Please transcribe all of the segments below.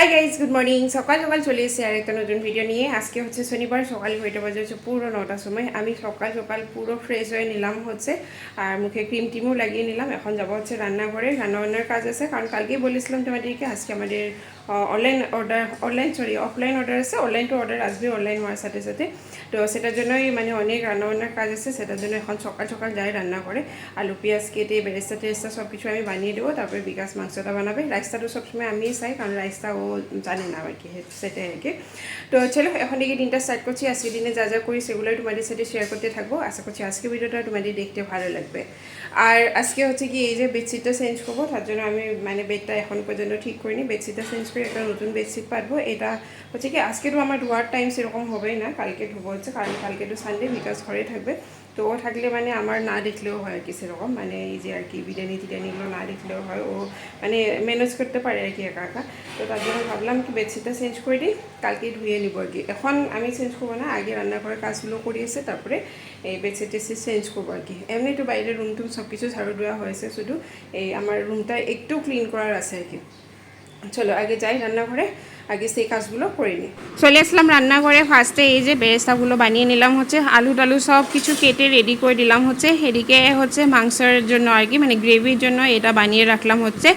Hi guys good morning সকাল সকাল চলে এসেছি আর একটা নতুন ভিডিও নিয়ে। আজকে হচ্ছে শনিবার, সকাল ছয়টা বাজে হচ্ছে পুরো নটার সময়। আমি সকাল সকাল পুরো ফ্রেশ হয়ে নিলাম হচ্ছে। আর মুখে ক্রিম টিমও লাগিয়ে নিলাম। এখন যাব হচ্ছে রান্নাঘরে। রান্নাবান্নার কাজ আছে। কারণ কালকেই বলেছিলাম তোমাদেরকে, আজকে আমাদের online order online sorry offline order আছে অনলাইন টু অর্ডার আসবে অনলাইন হওয়ার সাথে সাথে। তো সেটার জন্যই মানে অনেক রান্নাবান্নার কাজ আছে, সেটার জন্য এখন সকাল সকাল যাই রান্না করে। আলু, পেঁয়াজ কেটে, বেরেস্তা টেরেস্তা সব কিছু আমি বানিয়ে দেবো, তারপরে বিকাশ মাংসটা বানাবে। রাইসটা সবসময় আমিই চাই, কারণ রাইসটা ও জানে না আর কি, সেটাই আর কি। তো চলো, এখন থেকে দিনটা স্টার্ট করছি, আজকে দিনে যা যা করি সেগুলো তোমাদের সাথে শেয়ার করতে থাকব। আশা করছি আজকে ভিডিওটা তোমাদের দেখতে ভালো লাগবে। আর আজকে হচ্ছে কি, এই যে বেডশিটটা চেঞ্জ করব, তার জন্য আমি মানে বেডটা এখন পর্যন্ত ঠিক করিনি, বেডশিটটা চেঞ্জ করে একটা নতুন বেডশিট পাতবো এটা হচ্ছে কি আজকে তো আমার ধোয়ার টাইম সেরকম হবেই না, কালকে ধোবো হচ্ছে কারণ কালকে তো সানডে বিকাশ ঘরে থাকবে। তো ও থাকলে মানে আমার না দেখলেও হয় আর কি সেরকম মানে এই যে আর কি বিরিয়ানি টিরিয়ানিগুলো না দেখলেও হয়, ও মানে ম্যানেজ করতে পারে আর কি একা একা। তো তার জন্য ভাবলাম কি বেডশিটটা চেঞ্জ করে দিই, কালকে ধুয়ে নিব আর কি। এখন আমি চেঞ্জ করব না, আগে রান্নাঘরের কাজগুলো করিয়েছে তারপরে এই বেডশিট টেডশিট চেঞ্জ করব আর কি। এমনি তো বাইরের রুম টুম সব কিছু ঝাড়ু দেওয়া হয়েছে শুধু, এই আমার রুমটা একটু ক্লিন করার আছে আর কি। চলো, আগে যাই রান্নাঘরে, আগে সেই কাজগুলো করে নিই। চলে আসলাম রান্নাঘরে। ফার্স্টে এই যে বেরেস্তাগুলো বানিয়ে নিলাম হচ্ছে, আলু টালু সব কিছু কেটে রেডি করে দিলাম হচ্ছে। এদিকে হচ্ছে মাংসের জন্য আর কি মানে গ্রেভির জন্য এটা বানিয়ে রাখলাম হচ্ছে।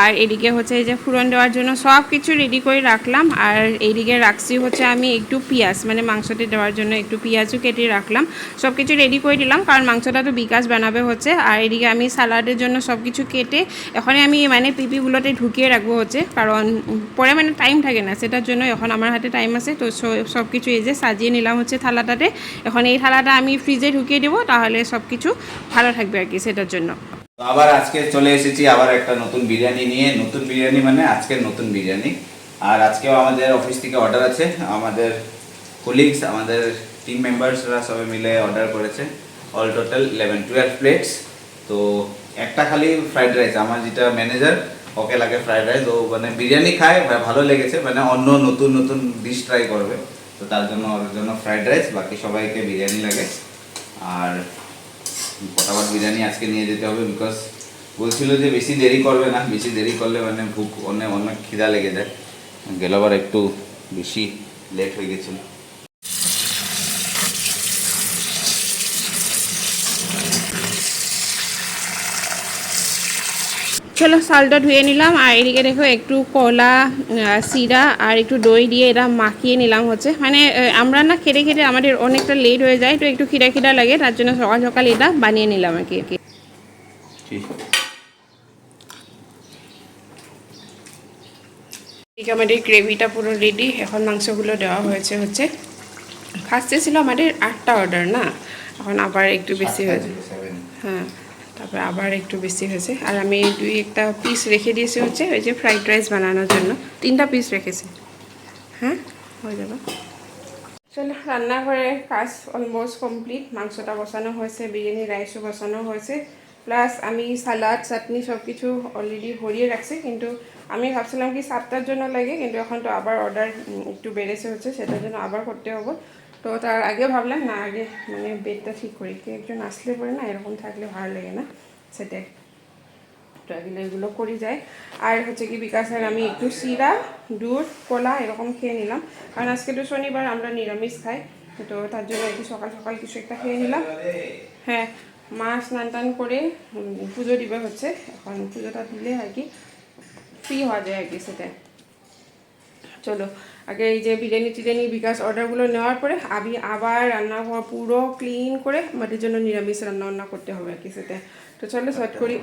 আর এদিকে হচ্ছে এই যে ফুরন দেওয়ার জন্য সব কিছু রেডি করে রাখলাম। আর এইদিকে রাখছি হচ্ছে আমি একটু পেঁয়াজ মানে মাংসতে দেওয়ার জন্য একটু পেঁয়াজও কেটে রাখলাম। সব কিছু রেডি করে দিলাম, কারণ মাংসটা তো বিকাশ বানাবে হচ্ছে। আর এদিকে আমি সালাডের জন্য সব কিছু কেটে এখনই আমি মানে পিপিগুলোতে ঢুকিয়ে রাখব হচ্ছে, কারণ পরে মানে টাইম থাকে না। সেটার জন্য এখন আমার হাতে টাইম আছে, তো সব কিছু এই যে সাজিয়ে নিলাম হচ্ছে থালাটাতে। এখন এই থালাটা আমি ফ্রিজে ঢুকিয়ে দেবো, তাহলে সব কিছু ভালো থাকবে আর কি সেটার জন্য। আবার আজকে চলে এসেছি আবার একটা নতুন বিরিয়ানি নিয়ে। নতুন বিরিয়ানি মানে আজকের নতুন বিরিয়ানি। আর আজকেও আমাদের অফিস থেকে অর্ডার আছে। আমাদের কলিগস আমাদের টিম মেম্বার্সরা সবাই মিলে অর্ডার করেছে। All total eleven twelve plates তো একটা খালি ফ্রাইড রাইস আমার যেটা ম্যানেজার ওকে লাগে ফ্রাইড রাইস ও মানে বিরিয়ানি খায় বা ভালো লেগেছে মানে অন্য নতুন নতুন ডিশ ট্রাই করবে। তো তার জন্য ওর জন্য ফ্রাইড রাইস বাকি সবাইকে বিরিয়ানি লাগে। আর ফটাফট বিরিয়ানি আজকে নিয়ে যেতে হবে বিকজ বলছিল যে বেশি দেরি করবে না, বেশি দেরি করলে মানে ভুক অনেক অনেক খিদা লেগে যায়। গেলবার একটু বেশি লেট হয়ে গেছিল। চলো চালটা ধুয়ে নিলাম আর এদিকে দেখো একটু কলা সিরা আর একটু দই দিয়ে এটা মাখিয়ে নিলাম হচ্ছে। মানে আমরা না খেতে খেতে আমাদের অনেকটা লেট হয়ে যায় তো একটু খিদা খিদা লাগে তার জন্য সকাল সকাল এটা বানিয়ে নিলাম আর কি। ঠিক। আমাদের গ্রেভিটা পুরো রেডি এখন মাংসগুলো দেওয়া হয়েছে হচ্ছে। ফার্স্টে ছিল আমাদের আটটা অর্ডার না? এখন আবার একটু বেশি হয়েছে হ্যাঁ। তারপরে আবার একটু বেশি হয়েছে। আর আমি দুই একটা পিস রেখে দিয়েছি হচ্ছে, ওই যে ফ্রাইড রাইস বানানোর জন্য। তিনটা পিস রেখেছি। হ্যাঁ? হয়ে যাবে। চলো, রান্নাঘরের কাজ অলমোস্ট কমপ্লিট মাংসটা বসানো হয়েছে, বিরিয়ানি রাইসও বসানো হয়েছে। প্লাস আমি সালাদ চাটনি সব কিছু অলরেডি ভরিয়ে রাখছি। কিন্তু আমি ভাবছিলাম কি সাতটার জন্য লাগে, কিন্তু এখন তো আবার অর্ডার একটু বেড়েছে হচ্ছে, সেটার জন্য আবার করতে হবে। তো তার আগে ভাবলাম, না, আগে মানে বেডটা ঠিক করি। কি একজন আসলে পরে না, এরকম থাকলে ভালো লাগে না। সেটাই। তো এগুলো এগুলো করি যায় আর হচ্ছে কি বিকাশের আমি একটু সিরা, দুধ, কলা এরকম খেয়ে নিলাম। কারণ আজকে তো শনিবার, আমরা নিরামিষ খাই। তো তার জন্য একটু সকাল সকাল কিছু একটা খেয়ে নিলাম। হ্যাঁ মা স্নান টান করে পুজো দিবে হচ্ছে। এখন পুজোটা দিলে আর কি ফ্রি হওয়া যায় আর কি, সেটাই। চলো, আগে এই যে বিরিয়ানি টিরিয়ানি বিকাশ অর্ডারগুলো নেওয়ার পরে আমি আবার রান্নাঘর পুরো ক্লিন করে আমাদের জন্য নিরামিষ রান্না বান্না করতে হবে আর কি সেটা। তো চলো, শর্ট করি।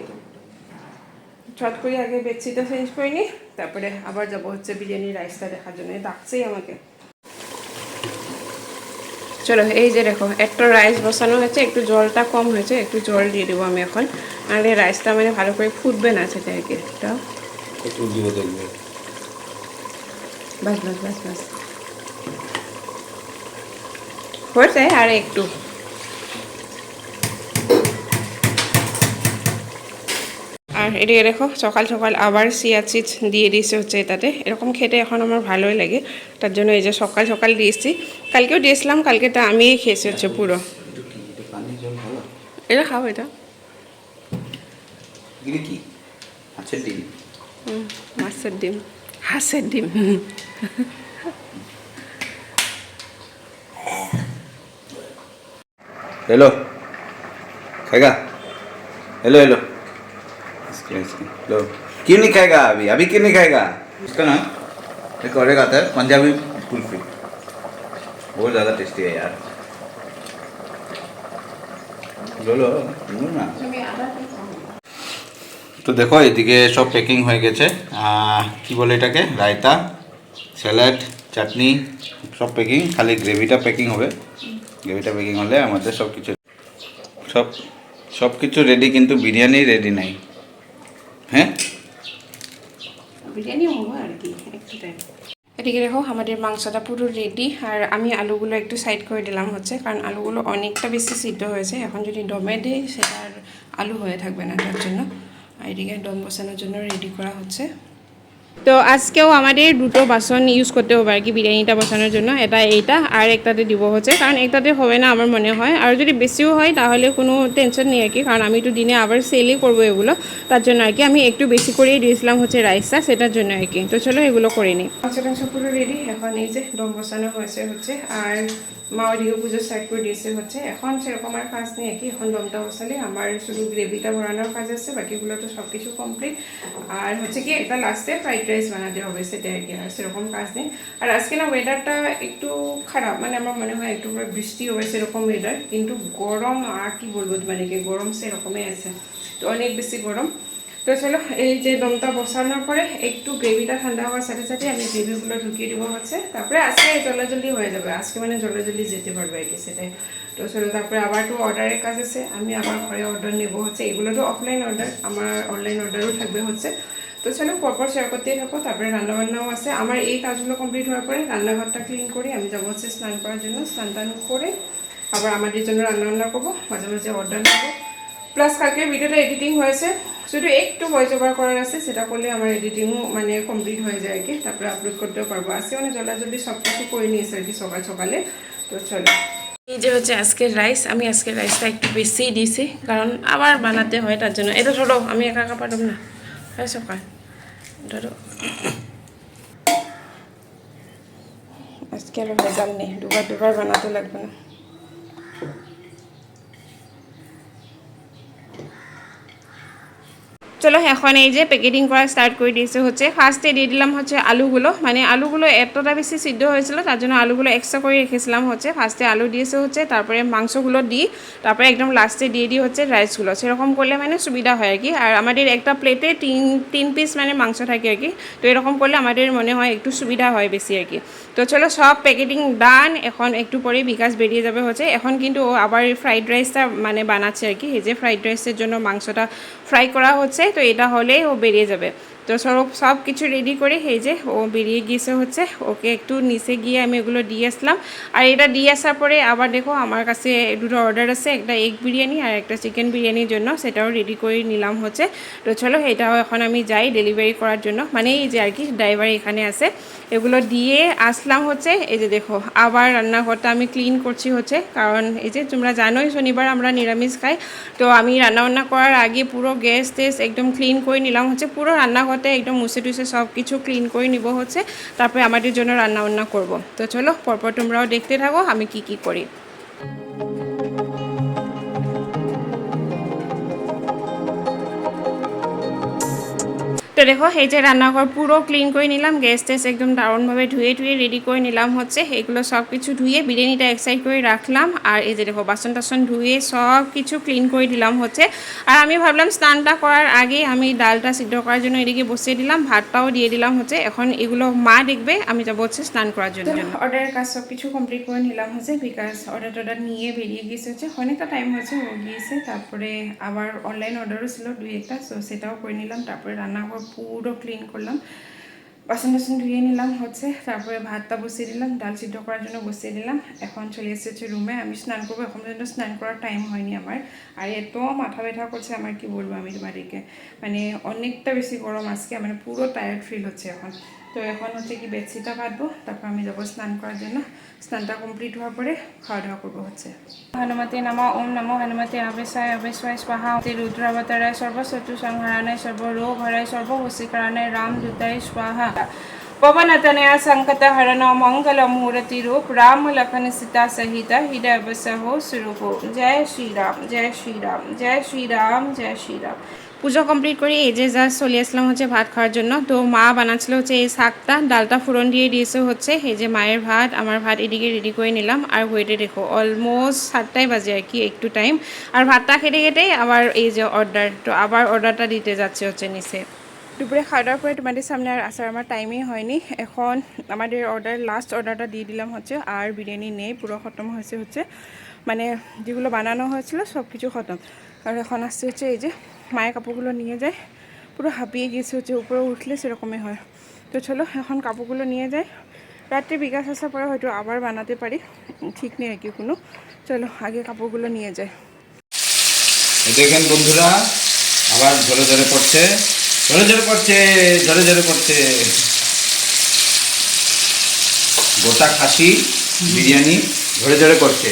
ছট করি, আগে বেডশিটটা চেঞ্জ করে নিই, তারপরে আবার যাব হচ্ছে বিরিয়ানি রাইসটা দেখার জন্য। ডাকছেই আমাকে। চলো, এই যে দেখো, একটা রাইস বসানো হয়েছে, একটু জলটা কম হয়েছে, একটু জল দিয়ে দেবো আমি এখন। নাহলে রাইসটা মানে ভালো করে ফুটবে না সেটা আর কি বাস বাস বাস বাস। হয়েছে আর একটু। আর এদিকে দেখো সকাল সকাল আবার সিয়া চিজ দিয়ে দিয়েছে হচ্ছে এটাতে। এরকম খেতে এখন আমার ভালোই লাগে। তার জন্য এই যে সকাল সকাল দিয়েছি কালকেও দিয়েছিলাম কালকে তা আমিই খেয়েছি হচ্ছে পুরো। এটা খাও এটা এগুলি কি? ডিম? হুম, ডিম। হাঁসের ডিম। हेलो खाएगा हेलो हेलो इसके इसके लो क्यों नहीं खाएगा अभी अभी क्यों नहीं खाएगा इसका ना एक और एक आता है पंजाबी कुल्फी बहुत ज़्यादा टेस्टी है यार लो लो लो ना তো দেখো এদিকে সব প্যাকিং হয়ে গেছে আহ, কি বলে এটাকে রায়তা স্যালাড, চাটনি, সব প্যাকিং খালি গ্রেভিটা প্যাকিং হবে। গ্রেভিটা প্যাকিং হলে আমাদের সব কিছু সব সব কিছু রেডি কিন্তু বিরিয়ানি রেডি নাই। হ্যাঁ? বিরিয়ানি হব আর কি এদিকে দেখো, আমাদের মাংসটা পুরো রেডি আর আমি আলুগুলো একটু সাইড করে দিলাম হচ্ছে, কারণ আলুগুলো অনেকটা বেশি সিদ্ধ হয়েছে। এখন যদি দমে দিই, সেটা আর আলু হয়ে থাকবে না তার জন্য। আর এদিকে দম বসানোর জন্য রেডি করা হচ্ছে। তো আজকেও আমাদের দুটো বাসন ইউজ করতে হবে আর কি, বিরিয়ানিটা বসানোর জন্য, এটা এইটা আর একটাতে দিব হচ্ছে, কারণ একটাতে হবে না আমার মনে হয়। আর যদি বেশিও হয় তাহলে কোনো টেনশন নেই আর কি, কারণ আমি তো দিনে আবার সেলই করব এগুলো, তার জন্য আর কি আমি একটু বেশি করেই দিয়েছিলাম হচ্ছে রাইসটা সেটার জন্য আর কি। তো চলো এগুলো করে নিই। মাংস পুরো রেডি এখন এই যে দম বসানো হয়েছে হচ্ছে, আর মা ওদিকে পুজো স্টার্ট করে দিয়েছে হচ্ছে। এখন সেরকম আর কাজ নেই কি এখন দমটা বসালে আমার শুধু গ্রেভিটা ভরানোর কাজ আছে বাকিগুলো তো সব কিছু কমপ্লিট আর হচ্ছে কি একটা লাস্টে ফ্রাইড রাইস বানাতে হবে, সেটা আর কি আর সেরকম কাজ নেই। আর আজকে না ওয়েদারটা একটু খারাপ মানে আমার মনে হয় একটু বৃষ্টি হবে সেরকম ওয়েদার কিন্তু গরম, আর কি বলব তোমাদেরকে, গরম সেরকমই আছে। তো অনেক বেশি গরম। তো চলো, এই যে দমটা বসানোর পরে একটু গ্রেভিটা ঠান্ডা হওয়ার সাথে সাথে আমি গ্রেভিগুলো ঢুকিয়ে দেবো হচ্ছে। তারপরে আজকে জলদি হয়ে যাবে, আজকে মানে জলদি যেতে পারবে আর কি সেটাই। তো চলো, তারপরে আবার একটু অর্ডারের কাজ আছে, আমি আমার ঘরে অর্ডার নেব হচ্ছে। এগুলো তো অফলাইন অর্ডার আমার অনলাইন অর্ডারও থাকবে হচ্ছে। তো চলো, পরপর শেয়ার করতেই থাকো, তারপরে রান্নাবান্নাও আছে। আমার এই কাজগুলো কমপ্লিট হওয়ার পরে রান্নাঘরটা ক্লিন করি, আমি যাব হচ্ছে স্নান করার জন্য, স্নান টান করে আবার আমাদের জন্য রান্নাবান্না করব, মাঝে মাঝে অর্ডার নেব। প্লাস কালকে ভিডিওটা এডিটিং হয়েছে শুধু একটু ভয়েস ওভার করার আছে, সেটা করলে আমার এডিটিংও মানে কমপ্লিট হয়ে যায় কি তারপরে আপলোড করতেও পারব। আজকে মানে জলদি সব কিছু করে নিয়েছে আর কি সকাল সকালে। তো চলো। এই যে হচ্ছে আজকের রাইস আমি আজকের রাইসটা একটু বেশিই দিয়েছি কারণ আবার বানাতে হয়, তার জন্য। এটা ধরো, আমি একা একা পারব না। হ্যাঁ সকাল। ধরো। আজকে আর ভেজাল নেই। দুবার দুবার বানাতে লাগবে না। চলো, এখন এই যে প্যাকেটিং করা স্টার্ট করে দিয়েছে হচ্ছে ফার্স্টে দিয়ে দিলাম হচ্ছে আলুগুলো। মানে আলুগুলো এতটা বেশি সিদ্ধ হয়েছিল, তার জন্য আলুগুলো এক্সট্রা করে রেখেছিলাম হচ্ছে। ফার্স্টে আলু দিয়েছে হচ্ছে, তারপরে মাংসগুলো দিই, তারপরে একদম লাস্টে দিয়ে দিই হচ্ছে রাইসগুলো সেরকম করলে মানে সুবিধা হয় আর কি। আর আমাদের একটা প্লেটে তিন তিন পিস মানে মাংস থাকে আর কি। তো এরকম করলে আমাদের মনে হয় একটু সুবিধা হয় বেশি আর কি। তো চলো, সব প্যাকেটিং ডান এখন একটু পরে বিকাশ বেরিয়ে যাবে হচ্ছে। এখন কিন্তু ও আবার ফ্রাইড রাইসটা মানে বানাচ্ছে আর কি। এই যে ফ্রাইড রাইসের জন্য মাংসটা ফ্রাই করা হচ্ছে। তো এটা হলেই ও বেরিয়ে যাবে। তো সব সব কিছু রেডি করে, এই যে ও বেরিয়ে গিয়েছে হচ্ছে, ওকে একটু নিচে গিয়ে আমি ওগুলো দিয়ে আসলাম। আর এটা দিয়ে আসার পরে আবার দেখো আমার কাছে দুটো অর্ডার আছে, একটা এগ বিরিয়ানি আর একটা চিকেন বিরিয়ানির জন্য, সেটাও রেডি করে নিলাম হচ্ছে। তো চলো, এটাও এখন আমি যাই ডেলিভারি করার জন্য। মানে এই যে আর কি ড্রাইভার এখানে আছে। এগুলো দিয়ে আসলাম হচ্ছে, এই যে দেখো, আবার রান্নাঘরটা আমি ক্লিন করছি হচ্ছে। কারণ এই যে তোমরা জানোই, শনিবার আমরা নিরামিষ খাই। তো আমি রান্নাবান্না করার আগে পুরো গ্যাস টেস একদম ক্লিন করে নিলাম হচ্ছে, পুরো রান্নাঘরটা একদম মুছে টুছে সব কিছু ক্লিন করে নিব হচ্ছে। তারপরে আমাদের জন্য রান্নাবান্না করব। তো চলো, পরপর তোমরাও দেখতে থাকো, আমি কি কি করি। দেখো, এই যে রান্নাঘর পুরো ক্লিন করে নিলাম গ্যাস টেস একদম দারুণভাবে ধুয়ে ধুয়ে রেডি করে নিলাম হচ্ছে। এগুলো সব কিছু ধুয়ে বিরিয়ানিটা এক করে রাখলাম। আর এই যে দেখো, বাসন টাসন ধুয়ে সব কিছু ক্লিন করে দিলাম হচ্ছে। আর আমি ভাবলাম স্নানটা করার আগে আমি ডালটা সিদ্ধ করার জন্য এদিকে বসিয়ে দিলাম, ভাতটাও দিয়ে দিলাম হচ্ছে। এখন এগুলো মা দেখবে, আমি যাব হচ্ছে স্নান করার জন্য। অর্ডারের কাজ সব কিছু কমপ্লিট করে নিলাম হচ্ছে বিকাশ অর্ডার টর্ডার নিয়ে বেরিয়ে গিয়েছে হচ্ছে। অনেকটা টাইম হয়েছে গিয়েছে। তারপরে আবার অনলাইন অর্ডারও ছিল দুই একটা সো সেটাও করে নিলাম। তারপরে রান্নাঘর পুরো ক্লিন করলাম। বাসন টাসন ধুয়ে নিলাম হচ্ছে, তারপরে ভাতটা বসিয়ে দিলাম, ডাল সিদ্ধ করার জন্য বসিয়ে দিলাম। এখন চলে এসেছে রুমে আমি স্নান করব, এখন পর্যন্ত স্নান করার টাইম হয়নি আমার। আর এত মাথা ব্যথা করছে আমার, কি বলব আমি তোমাদেরকে? মানে অনেকটা বেশি গরম আজকে মানে পুরো টায়ার্ড ফিল হচ্ছে এখন। তো এখন হচ্ছে কি বেডশিটটা কাটবো তারপর আমি যাবো স্নান করার জন্য স্নানটা কমপ্লিট হওয়ার পরে খাওয়া দাওয়া করবো হচ্ছে হনুমতে নম ওম নমো হনুমতে আবেশায় আবেশায় স্বাহা রুদ্রাবতারায় সর্বশত্রু সংহারানায় সর্বরোগ হরায় সর্ববশীকরণায় রাম দূতায় স্বাহা पवनतनया सङ्कटहरण मङ्गलमूर्ति रूप राम लखन सीता सहित हृदय बसहो स्वरूप जय श्री राम जय श्री राम जय श्री राम जय श्री রাম পুজো কমপ্লিট করে, এই যে জাস্ট চলে আসলাম হচ্ছে ভাত খাওয়ার জন্য। তো মা বানাচ্ছিল হচ্ছে এই শাকটা, ডালটা ফোড়ন দিয়ে দিয়েছে হচ্ছে, এই যে মায়ের ভাত, আমার ভাত এদিকে রেডি করে নিলাম। আর ওয়েটে দেখো অলমোস্ট সাতটাই বাজে আর কি একটু টাইম আর ভাতটা খেতে খেতেই আবার এই যে অর্ডার তো আবার অর্ডারটা দিতে যাচ্ছে হচ্ছে নিচে। দুপুরে খাওয়া দাওয়ার পরে তোমাদের সামনে আর আসার আমার টাইমই হয়নি। এখন আমাদের অর্ডার লাস্ট অর্ডারটা দিয়ে দিলাম হচ্ছে, আর বিরিয়ানি নেই, পুরো খতম হয়েছে হচ্ছে মানে যেগুলো বানানো হয়েছিল সব কিছু খতম। আর এখন আসছে হচ্ছে এই যে মায়ের কাপড়গুলো নিয়ে যায়। পুরো হাঁপিয়ে গিয়েছে হচ্ছে উপরে উঠলে সেরকমই হয়। তো চলো এখন কাপড়গুলো নিয়ে যাই। রাত্রে বিকাশ আসার পরে হয়তো আবার বানাতে পারি। ঠিক নেই আর কি কোনো। চলো আগে কাপড়গুলো নিয়ে যাই। এই দেখেন বন্ধুরা আবার ঝরে ঝরে পড়ছে। ঝরে ঝরে পড়ছে ঝরে ঝরে পড়ছে। গোটা খাসি বিরিয়ানি ঝরে ঝরে করছে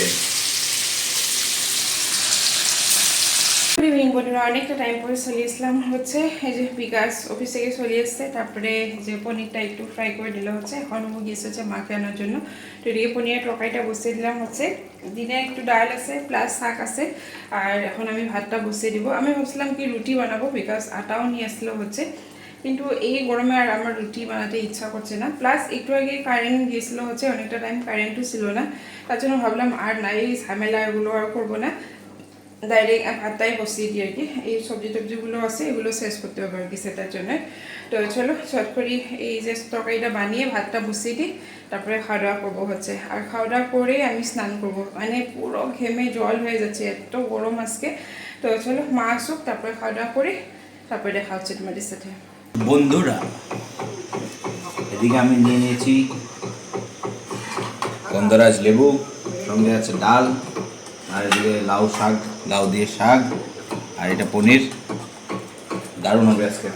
গুড ইভিনিং বন্ধুরা অনেকটা টাইম পরে চলে আসলাম হচ্ছে, এই যে বিকাশ অফিস থেকে চলে এসছে তারপরে যে পনিরটা একটু ফ্রাই করে দিলে হচ্ছে, এখন গিয়েছে হচ্ছে মাকে আনার জন্য। তো এদিকে পনিরের তরকারিটা বসিয়ে দিলাম হচ্ছে। দিনে একটু ডাল আছে প্লাস শাক আছে, আর এখন আমি ভাতটা বসিয়ে দিব। আমি ভাবছিলাম কি রুটি বানাবো বিকজ আটাও নিয়ে আসলো হচ্ছে। কিন্তু এই গরমে আর আমার রুটি বানাতে ইচ্ছা করছে না। প্লাস একটু আগে কারেন্ট গিয়েছিল হচ্ছে, অনেকটা টাইম কারেন্টও ছিল না। তার জন্য ভাবলাম আর নাই এই ঝামেলা এগুলো আর করব না। ডাইরেক্ট ভাতটাই বসিয়ে দিই আর কি। এই সবজি টবজিগুলো আছে, এগুলো শেষ করতে হবে আর কি সেটার জন্য। তো চলো চট করি এই যে তরকারিটা বানিয়ে ভাতটা বসিয়ে দিই, তারপরে খাওয়া দাওয়া করব হচ্ছে। আর খাওয়া দাওয়া করে আমি স্নান করব। মানে পুরো ঘেমে জল হয়ে যাচ্ছে, এত গরম আজকে। তো চলো, মা আসুক, তারপরে খাওয়া দাওয়া করে তারপরে দেখা হচ্ছে তোমাদের সাথে। বন্ধুরা, এদিকে আমি নিয়ে নিয়েছি গন্ধরাজ লেবু, সঙ্গে আছে ডাল, আর এদিকে লাউ শাক। লাউ দিয়ে শাক আর এটা পনির। দারুণ হবে আজকে।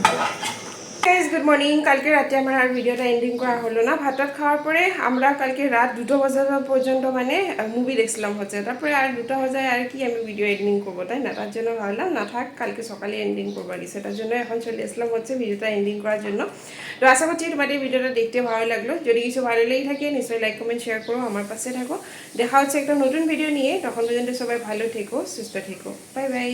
গাইজ গুড মর্নিং কালকে রাতে আমার আর ভিডিওটা এন্ডিং করা হলো না। ভাত খাওয়ার পরে আমরা কালকে রাত দুটো বাজা পর্যন্ত মানে মুভি দেখছিলাম হচ্ছে। তারপরে আর দুটো বাজায় আর কি আমি ভিডিও এন্ডিং করব, তাই না? তার জন্য ভাবলাম, না থাক, কালকে সকালে এন্ডিং করব আর সেটার জন্য এখন চলে আসলাম হচ্ছে ভিডিওটা এন্ডিং করার জন্য। তো আশা করছি তোমাদের ভিডিওটা দেখতে ভালো লাগল। যদি কিছু ভালো লেগে থাকে, নিশ্চয়ই লাইক কমেন্ট শেয়ার করো আমার পাশে থাকো। দেখা হচ্ছে একটা নতুন ভিডিও নিয়ে। তখন পর্যন্ত সবাই ভালো থেকো, সুস্থ থেকো। Bye bye